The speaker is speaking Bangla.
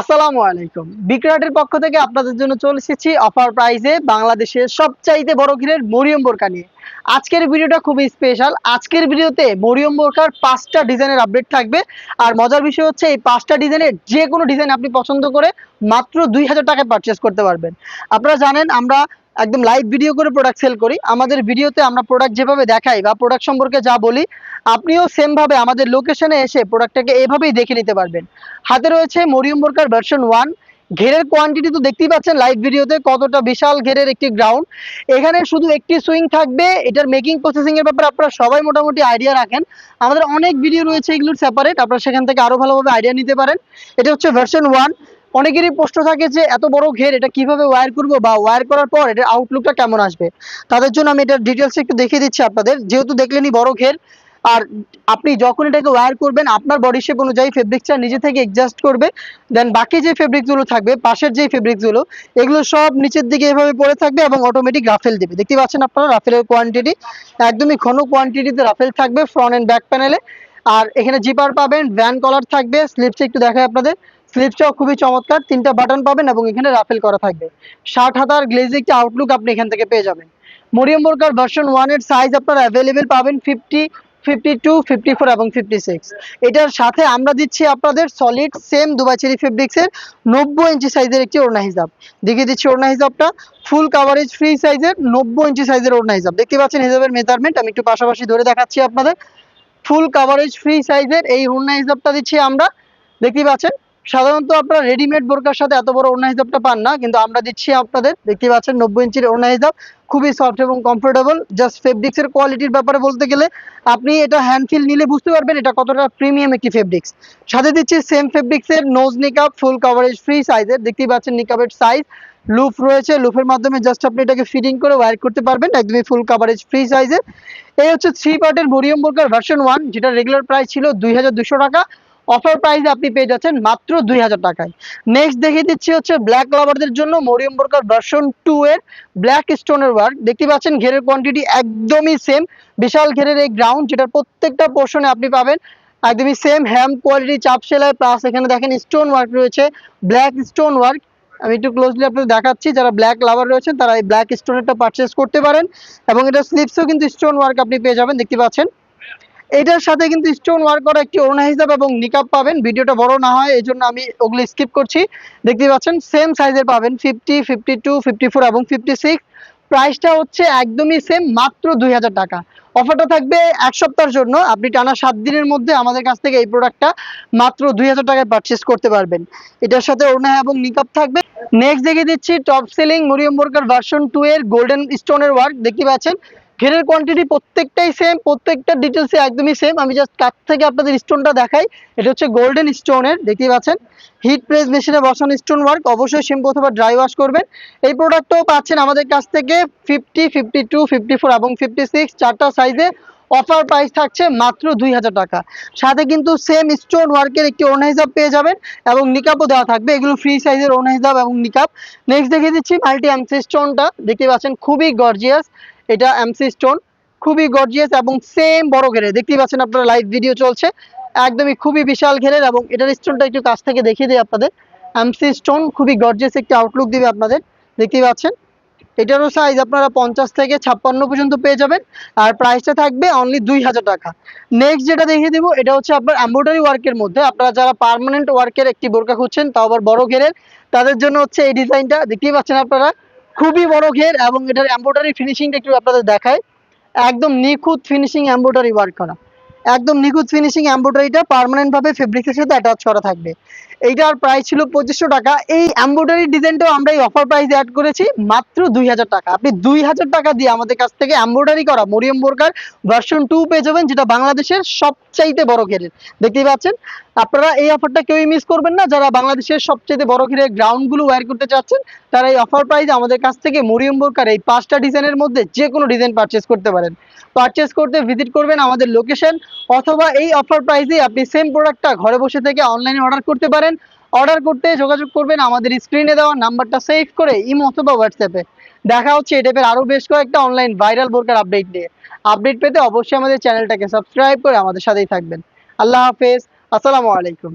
আসসালামু আলাইকুম। বিক্রাটের পক্ষ থেকে আপনাদের জন্য চলে এসেছি অফার প্রাইসে বাংলাদেশের সবচাইতে বড় ঘিরের মরিয়ম বোরকা নিয়ে। আজকের ভিডিওটা খুবই স্পেশাল আজকের ভিডিওতে মরিয়ম বোরকার পাঁচটা ডিজাইনের আপডেট থাকবে। আর মজার বিষয় হচ্ছে, এই পাঁচটা ডিজাইনের যে কোনো ডিজাইন আপনি পছন্দ করে মাত্র দুই হাজার টাকায় পারচেস করতে পারবেন। আপনারা জানেন, আমরা একদম লাইভ ভিডিও করে প্রোডাক্ট সেল করি। আমাদের ভিডিওতে আমরা প্রোডাক্ট যেভাবে দেখাই বা প্রোডাক্ট সম্পর্কে যা বলি, আপনিও সেম ভাবে আমাদের লোকেশনে এসে প্রোডাক্টটাকে এভাবেই দেখে নিতে পারবেন। হাতে রয়েছে মরিয়ম বোরকার ভার্সন ওয়ান ঘেরের কোয়ান্টিটি তো দেখতেই পাচ্ছেন লাইভ ভিডিওতে কতটা বিশাল ঘেরের একটি গ্রাউন্ড এখানে শুধু একটি সুইং থাকবে, এটার মেকিং প্রসেসিং এর ব্যাপারে আপনারা সবাই মোটামুটি আইডিয়া রাখেন। আমাদের অনেক ভিডিও রয়েছে এগুলোর সেপারেট আপনারা সেখান থেকে আরও ভালোভাবে আইডিয়া নিতে পারেন। এটা হচ্ছে ভার্সন ওয়ান অনেকেরই প্রশ্ন থাকে যে এত বড় ঘের, এটা কীভাবে ওয়্যার করব বা ওয়্যার করার পর এটার আউটলুকটা কেমন আসবে? তাদের জন্য আমি এটার ডিটেলস একটু দেখিয়ে দিচ্ছি আপনাদের। যেহেতু দেখলেনই বড় ঘের, আর আপনি যখন এটাকে ওয়্যার করবেন, আপনার বডি শেপ অনুযায়ী ফেব্রিক্সটা নিজে থেকে অ্যাডজাস্ট করবে দেন বাকি যে ফেব্রিক্সগুলো থাকবে, পাশের যে ফেব্রিক্সগুলো এগুলো সব নিচের দিকে এভাবে পড়ে থাকবে এবং অটোমেটিক রাফেল দেবে। দেখতে পাচ্ছেন আপনারা রাফেলের কোয়ান্টিটি একদমই ঘন কোয়ান্টিটিতে রাফেল থাকবে ফ্রন্ট এন্ড ব্যাক প্যানেলে আর এখানে জিপার পাবেন ভ্যান কলার থাকবে স্লিপসে একটু দেখায় আপনাদের। স্লিপসটাও খুবই চমৎকার, তিনটা বাটন পাবেন এবং এখানে রাফেল করা থাকবে। ষাট হাতার গ্লেজি আউটলুক আপনি এখান থেকে পেয়ে যাবেন। মরিয়ম বোরকার ভার্সন ওয়ানের সাইজ আপনারা অ্যাভেলেবেল পাবেন fifty fifty two fifty four এবং ফিফটি সিক্স এটার সাথে আমরা দিচ্ছি আপনাদের সলিড সেম দুবাই চেরি ফেব্রিক্সের নব্বই ইঞ্চি সাইজের একটি ওড়না হিসাব দেখিয়ে দিচ্ছি ওড়না হিসাবটা ফুল কাভারেজ ফ্রি সাইজের নব্বই ইঞ্চি সাইজের ওড়না হিসাব দেখতে পাচ্ছেন হিসাবের মেজারমেন্ট আমি একটু পাশাপাশি ধরে দেখাচ্ছি আপনাদের। ফুল কাভারেজ ফ্রি সাইজের এই ওড়না হিসাবটা দিচ্ছি আমরা। দেখতেই পাচ্ছেন? সাধারণত আপনারা রেডিমেড বোরকার সাথে এত বড় ওড়না হিসাবটা পান না, কিন্তু আমরা দিচ্ছি আপনাদের দেখতে পাচ্ছেন নব্বই ইঞ্চির ওড়না হিসাব, খুবই সফট এবং কমফোর্টেবল জাস্ট ফেব্রিক্স এর কোয়ালিটির ব্যাপারে বলতে গেলে আপনি এটা হ্যান্ড ফিল নিলে বুঝতে পারবেন এটা কতটা প্রিমিয়াম একটি ফেব্রিক্স সাথে দিচ্ছি সেম ফেব্রিক্স এর নোজ নিকাপ ফুল কভারেজ ফ্রি সাইজের দেখতেই পাচ্ছেন নিকাপের সাইজ লুপ রয়েছে লুপের মাধ্যমে জাস্ট আপনি এটাকে ফিটিং করে ওয়্যার করতে পারবেন, একদমই ফুল কভারেজ ফ্রি সাইজের এই হচ্ছে থ্রি পার্টের মরিয়ম বোরকার ভার্সন ওয়ান যেটা রেগুলার প্রাইস ছিল দুই টাকা। অফার প্রাইসে আপনি পেয়ে যাচ্ছেন মাত্র দুই হাজার টাকায়। নেক্সট দেখিয়ে দিচ্ছি হচ্ছে ব্ল্যাক লাভারদের জন্য মরিয়ম বোরকার ভার্সন টু এর ব্ল্যাক স্টোনের ওয়ার্ক দেখতে পাচ্ছেন ঘেরের কোয়ান্টিটি একদমই সেম বিশাল ঘেরের এই গ্রাউন্ড যেটার প্রত্যেকটা পোর্শনে আপনি পাবেন একদমই সেম হ্যাম কোয়ালিটি চাপ সেলাই প্লাস এখানে দেখেন স্টোন ওয়ার্ক রয়েছে ব্ল্যাক স্টোন ওয়ার্ক আমি একটু ক্লোজলি আপনাদের দেখাচ্ছি, যারা ব্ল্যাক লাভার রয়েছেন, তারা এই ব্ল্যাক স্টোনেরটা পারচেস করতে পারেন। এবং এটা স্লিপসও কিন্তু স্টোন ওয়ার্ক আপনি পেয়ে যাবেন, দেখতে পাচ্ছেন। এটার সাথে কিন্তু স্টোন ওয়ার্ক করা একটি ওড়না হিসাব এবং নিকাপ পাবেন। ভিডিওটা বড় না হয় এই জন্য আমি ওগুলো স্কিপ করছি। দেখতে পাচ্ছেন সেম সাইজের পাবেন fifty fifty two fifty four এবং ফিফটি সিক্স প্রাইসটা হচ্ছে একদমই সেম মাত্র দুই হাজার টাকা। অফারটা থাকবে এক সপ্তাহের জন্য। আপনি টানা সাত দিনের মধ্যে আমাদের কাছ থেকে এই প্রোডাক্টটা মাত্র দুই হাজার টাকায় পারচেস করতে পারবেন। এটার সাথে ওড়না এবং নিকাপ থাকবে। নেক্সট দেখে দিচ্ছি টপ সেলিং মরিয়ম বোরকার ভার্সন টু এর গোল্ডেন স্টোনের ওয়ার্ক দেখতে পাচ্ছেন ঘেরের কোয়ান্টিটি প্রত্যেকটাই সেম প্রত্যেকটা ডিটেলসে একদমই সেম আমি জাস্ট কাছ থেকে আপনাদের স্টোনটা দেখাই। এটা হচ্ছে গোল্ডেন স্টোনের দেখতেই পাচ্ছেন। হিট প্রেস মেশিনে বসানো স্টোন ওয়ার্ক অবশ্যই শ্যাম্পু অথবা ড্রাই ওয়াশ করবেন। এই প্রোডাক্টটাও পাচ্ছেন আমাদের কাছ থেকে fifty fifty two fifty four এবং ফিফটি সিক্স চারটা সাইজে অফার প্রাইস থাকছে মাত্র দুই হাজার টাকা। সাথে কিন্তু সেম স্টোন ওয়ার্কের একটি ওনা হিসাব পেয়ে যাবেন এবং নিকাপও দেওয়া থাকবে। এগুলো ফ্রি সাইজের ওনা হিসাব এবং নিকাপ নেক্সট দেখিয়ে দিচ্ছি মাল্টি এমসি স্টোনটা দেখতে পাচ্ছেন, খুবই গর্জিয়াস এটা এমসি স্টোন খুবই গর্জিয়াস এবং সেম বড় ঘেরে। দেখতেই পাচ্ছেন আপনারা লাইভ ভিডিও চলছে। একদমই খুবই বিশাল ঘেরের এবং এটার স্টোনটা একটু কাছ থেকে দেখিয়ে দিই আপনাদের। এমসি স্টোন খুবই গর্জিয়াস একটি আউটলুক দিবে আপনাদের। দেখতেই পাচ্ছেন? এটারও সাইজ আপনারা পঞ্চাশ থেকে ছাপ্পান্ন পর্যন্ত পেয়ে যাবেন। আর প্রাইসটা থাকবে অনলি দুই হাজার টাকা। নেক্সট যেটা দেখিয়ে দিব, এটা হচ্ছে আপনার এম্ব্রয়ডারি ওয়ার্কের মধ্যে। আপনারা যারা পার্মানেন্ট ওয়ার্কের একটি বোরকা খুঁজছেন, তাও আবার বড় ঘেরের, তাদের জন্য হচ্ছে এই ডিজাইনটা দেখতেই পাচ্ছেন আপনারা? খুবই বড় ঘের এবং এটার এম্ব্রয়ডারি ফিনিশিংটা একটু আপনাদের দেখায় একদম নিখুঁত ফিনিশিং এম্ব্রয়ডারি ওয়ার্ক করা। একদম নিখুঁত ফিনিশিং এম্ব্রয়ডারিটা পার্মানেন্ট ভাবে ফেব্রিক্সের সাথে অ্যাটাচ করা থাকবে। এইটার প্রাইস ছিল পঁচিশশো টাকা। এই এম্ব্রয়ডারি ডিজাইনটাও আমরা এই অফার প্রাইস অ্যাড করেছি মাত্র দুই হাজার টাকা। আপনি দুই হাজার টাকা দিয়ে আমাদের কাছ থেকে এম্ব্রয়ডারি করা মরিয়ম বোরকার ভার্সন টু পেয়ে যাবেন, যেটা বাংলাদেশের সবচাইতে বড় ঘেরের। দেখতেই পাচ্ছেন? আপনারা এই অফারটা কেউই মিস করবেন না। যারা বাংলাদেশের সবচেয়ে বড় ঘিরে গ্রাউন্ডগুলো ওয়্যার করতে চাচ্ছেন, তারা এই অফার প্রাইস আমাদের কাছ থেকে মরিয়ম বোরকার এই পাঁচটা ডিজাইনের মধ্যে যে কোনো ডিজাইন পারচেস করতে পারেন। পারচেস করতে ভিজিট করবেন আমাদের লোকেশন অথবা এই অফার প্রাইসে আপনি সেম প্রোডাক্টটা ঘরে বসে থেকে অনলাইনে অর্ডার করতে পারেন। অর্ডার করতে যোগাযোগ করবেন আমাদের স্ক্রিনে দেওয়া নাম্বারটা সেভ করে ইমো অথবা হোয়াটসঅ্যাপে দেখা হচ্ছে এই টাইপের আরও বেশ কয়েকটা অনলাইন ভাইরাল বোরকার আপডেট নিয়ে। আপডেট পেতে অবশ্যই আমাদের চ্যানেলটাকে সাবস্ক্রাইব করে আমাদের সাথেই থাকবেন। আল্লাহ হাফেজ। আসসালামু আলাইকুম।